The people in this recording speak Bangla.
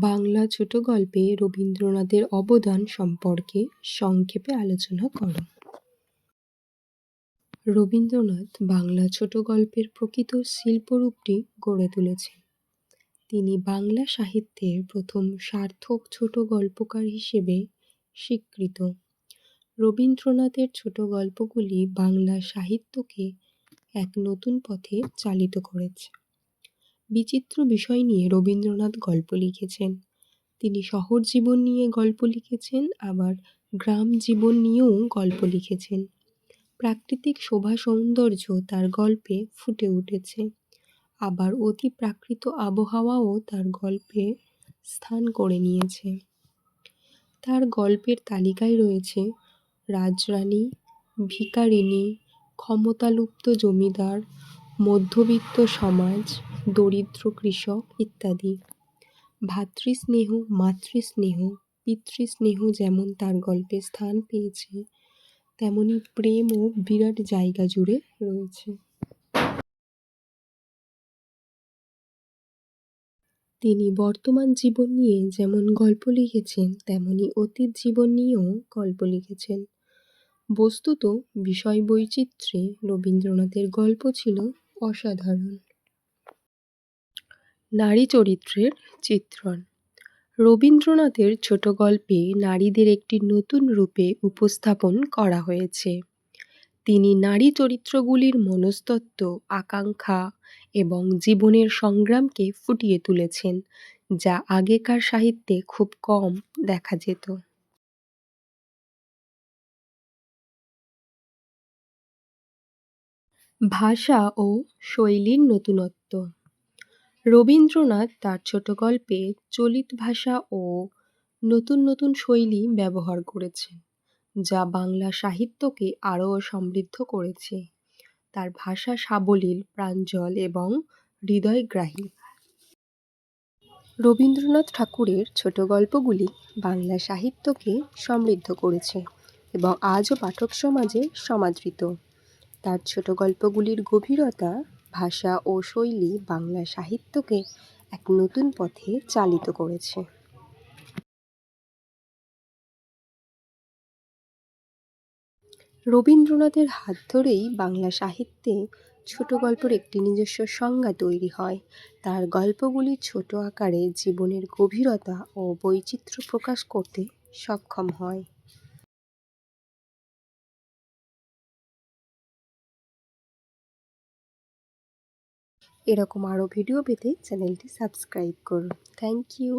বাংলা ছোট গল্পে রবীন্দ্রনাথের অবদান সম্পর্কে সংক্ষেপে আলোচনা করো। রবীন্দ্রনাথ বাংলা ছোট গল্পের প্রকৃত শিল্পরূপটি গড়ে তুলেছেন। তিনি বাংলা সাহিত্যের প্রথম সার্থক ছোট গল্পকার হিসেবে স্বীকৃত। রবীন্দ্রনাথের ছোট গল্পগুলি বাংলা সাহিত্যকে এক নতুন পথে চালিত করেছে। বিচিত্র বিষয় নিয়ে রবীন্দ্রনাথ গল্প লিখেছেন। তিনি শহর জীবন নিয়ে গল্প লিখেছেন, আবার গ্রাম জীবন নিয়েও গল্প লিখেছেন। প্রাকৃতিক শোভা সৌন্দর্য তার গল্পে ফুটে উঠেছে। আবার অতি প্রাকৃত আবহাওয়াও তার গল্পে স্থান করে নিয়েছে। তার গল্পের তালিকায় রয়েছে, রাজরানী ভিকারিনী ক্ষমতালুপ্ত জমিদার, মধ্যবিত্ত সমাজ দরিদ্র কৃষক ইত্যাদি। ভ্রাতৃস্নেহ মাতৃস্নেহ, পিতৃস্নেহ যেমন তার গল্পে স্থান পেয়েছে, তেমনি প্রেমও বিরাট জায়গা জুড়ে রয়েছে। তিনি বর্তমান জীবন নিয়ে যেমন গল্প লিখেছেন, তেমনি অতীত জীবন নিয়েও গল্প লিখেছেন। বস্তুত বিষয় বৈচিত্র্যে রবীন্দ্রনাথের গল্প ছিল অসাধারণ। নারী চরিত্রের চিত্রণ। রবীন্দ্রনাথের ছোট গল্পে নারীদের একটি নতুন রূপে উপস্থাপন করা হয়েছে। তিনি নারী চরিত্রগুলির মনস্তত্ত্ব, আকাঙ্ক্ষা এবং জীবনের সংগ্রামকে ফুটিয়ে তুলেছেন, যা আগেকার সাহিত্যে খুব কম দেখা যেত। ভাষা ও শৈলীর নতুনত্ব রবীন্দ্রনাথ তার ছোট গল্পে চলিত ভাষা ও নতুন নতুন শৈলী ব্যবহার করেছেন, যা বাংলা সাহিত্যকে আরও সমৃদ্ধ করেছে। তার ভাষা সাবলীল, প্রাঞ্জল এবং হৃদয়গ্রাহী। রবীন্দ্রনাথ ঠাকুরের ছোট গল্পগুলি বাংলা সাহিত্যকে সমৃদ্ধ করেছে এবং আজও পাঠক সমাজে সমাদৃত। তার ছোট গল্পগুলির গভীরতা ভাষা ও শৈলী বাংলা সাহিত্যকে এক নতুন পথে চালিত করেছে। রবীন্দ্রনাথের হাত ধরেই বাংলা সাহিত্যে ছোট গল্পের একটি নিজস্ব সংজ্ঞা তৈরি হয়। তার গল্পগুলি ছোট আকারে জীবনের গভীরতা ও বৈচিত্র্য প্রকাশ করতে সক্ষম হয়। এরকম আরও ভিডিও পেতে চ্যানেলটি সাবস্ক্রাইব করুন। Thank you.